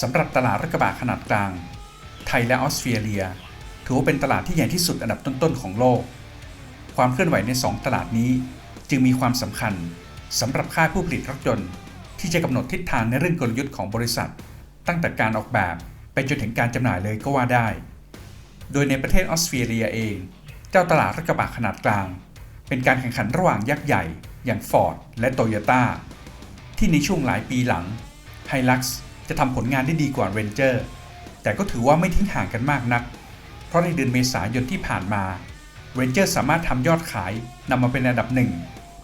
สำหรับตลาดรถกระบะขนาดกลาง ไทยและออสเตรเลีย ถือว่าเป็นตลาดที่ใหญ่ที่สุดอันดับต้นๆของโลก ความเคลื่อนไหวใน 2 ตลาดนี้จึงมีความสำคัญสำหรับค่ายผู้ผลิตรถยนต์ ที่จะกำหนดทิศทางในเรื่องกลยุทธ์ของบริษัท ตั้งแต่การออกแบบไปจนถึงการจำหน่ายเลยก็ว่าได้ โดยในประเทศออสเตรเลียเอง เจ้าตลาดรถกระบะขนาดกลาง เป็นการแข่งขันระหว่างยักษ์ใหญ่ อย่าง Ford และ Toyota ที่ในช่วงหลายปีหลัง Hilux จะทำผลงานได้ดีกว่า Ranger แต่ก็ถือว่าไม่ทิ้งห่างกันมากนัก เพราะในเดือนเมษายนที่ผ่านมา Ranger สามารถทำยอดขายนำมาเป็นอันดับหนึ่ง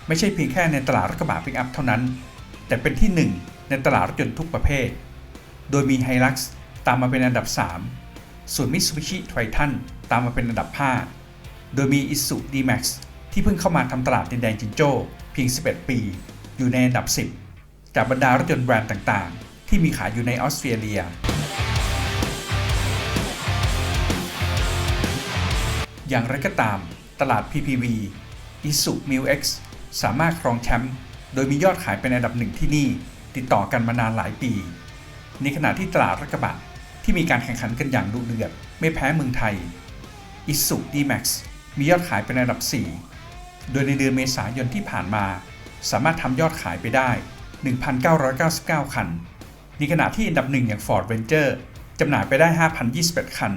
ไม่ใช่เพียงแค่ในตลาดรถกระบะปิกอัพเท่านั้น แต่เป็นที่หนึ่งในตลาดรถยนต์ทุกประเภท โดยมี Hilux ตามมาเป็นอันดับ 3 ส่วน Mitsubishi Triton ตามมาเป็นอันดับ 5 โดยมี Isuzu D-Max ที่เพิ่งเข้ามาทำตลาดดินแดงจิงโจ้เพียง 11 ปี อยู่ในอันดับ 10 จากบรรดารถยนต์แบรนด์ต่างๆ ที่มีขายอยู่ในออสเตรเลีย อย่างไรก็ตาม ตลาด PPV Isuzu Mu X สามารถครองแชมป์โดยมียอดขายเป็นอันดับหนึ่งที่นี่ ติดต่อกันมานานหลายปี ในขณะที่ตลาดรถกระบะที่มีการแข่งขันกันอย่างดุเดือด ไม่แพ้เมืองไทย Isuzu D-Max มียอดขายเป็นอันดับ 4 โดยในเดือนเมษายนที่ผ่านมา สามารถทำยอดขายไปได้ 1,999 คัน ในขณะที่อันดับหนึ่งอย่าง Ford Ranger จำหน่ายไปได้ 5,021 คัน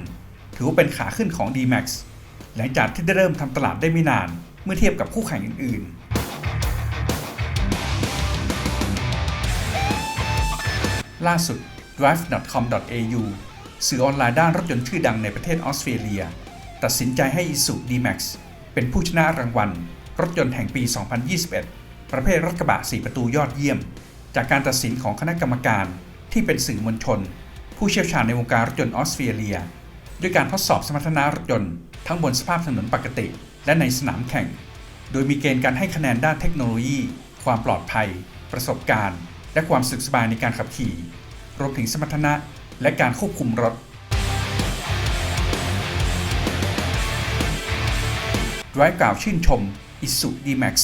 ถือว่าเป็นขาขึ้นของ D-Max หลังจากที่ได้เริ่มทำตลาดได้ไม่นาน เมื่อเทียบกับคู่แข่งอื่น ๆ ล่าสุด drive.com.au สื่อออนไลน์ด้านรถยนต์ชื่อดังในประเทศออสเตรเลีย ตัดสินใจให้ Isuzu D-Max เป็นผู้ชนะรางวัล รถยนต์แห่งปี 2021 ประเภทรถกระบะ 4 ประตูยอดเยี่ยม จากการตัดสินของคณะกรรมการ ที่เป็นสื่อมวลชน ผู้เชี่ยวชาญในวงการรถยนต์ออสเตรเลีย ด้วยการทดสอบสมรรถนะรถยนต์ทั้งบนสภาพถนนปกติ และในสนามแข่ง โดยมีเกณฑ์การให้คะแนนด้านเทคโนโลยี ความปลอดภัย ประสบการณ์ และความสึกสบายในการขับขี่ รวมถึงสมรรถนะและการควบคุมรถไว้กล่าวชื่นชม Isuzu D-Max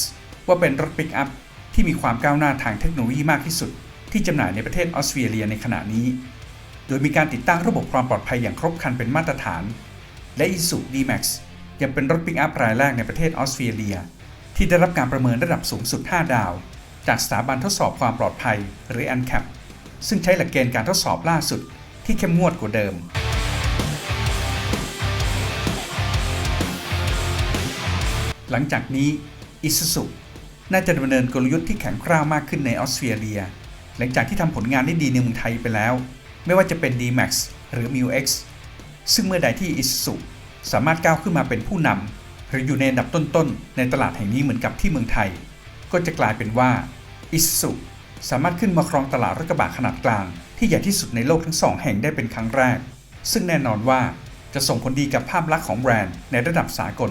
ว่าเป็นรถปิกอัพที่มีความก้าวหน้าทางเทคโนโลยีมากที่สุด ที่จำหน่ายในประเทศออสเตรเลียในขณะนี้ โดยมีการติดตั้งระบบความปลอดภัยอย่างครบครันเป็นมาตรฐาน และ Isuzu D-Max ยังเป็นรถปิกอัพรายแรกในประเทศออสเตรเลีย ที่ได้รับการประเมินระดับสูงสุด 5 ดาว จากสถาบันทดสอบความปลอดภัยหรือ ANCAP ซึ่งใช้หลักเกณฑ์การทดสอบล่าสุดที่เข้มงวดกว่าเดิมหลังจากนี้ Isuzu น่าจะดำเนินกลยุทธ์ที่แข็งกร้าวมากขึ้นในออสเตรเลีย หลังจากที่ทำผลงานได้ดีในเมืองไทยไปแล้ว ไม่ว่าจะเป็น D-Max หรือ Mu X ซึ่งเมื่อใดที่ Isuzu สามารถก้าวขึ้นมาเป็นผู้นำหรืออยู่ในอันดับต้นๆ ในตลาดแห่งนี้เหมือนกับที่เมืองไทย ก็จะกลายเป็นว่า Isuzu สามารถขึ้นมาครองตลาดรถกระบะขนาดกลาง ที่ใหญ่ที่สุดในโลกทั้งสองแห่งได้เป็นครั้งแรก ซึ่งแน่นอนว่าจะส่งผลดีกับภาพลักษณ์ของแบรนด์ในระดับสากล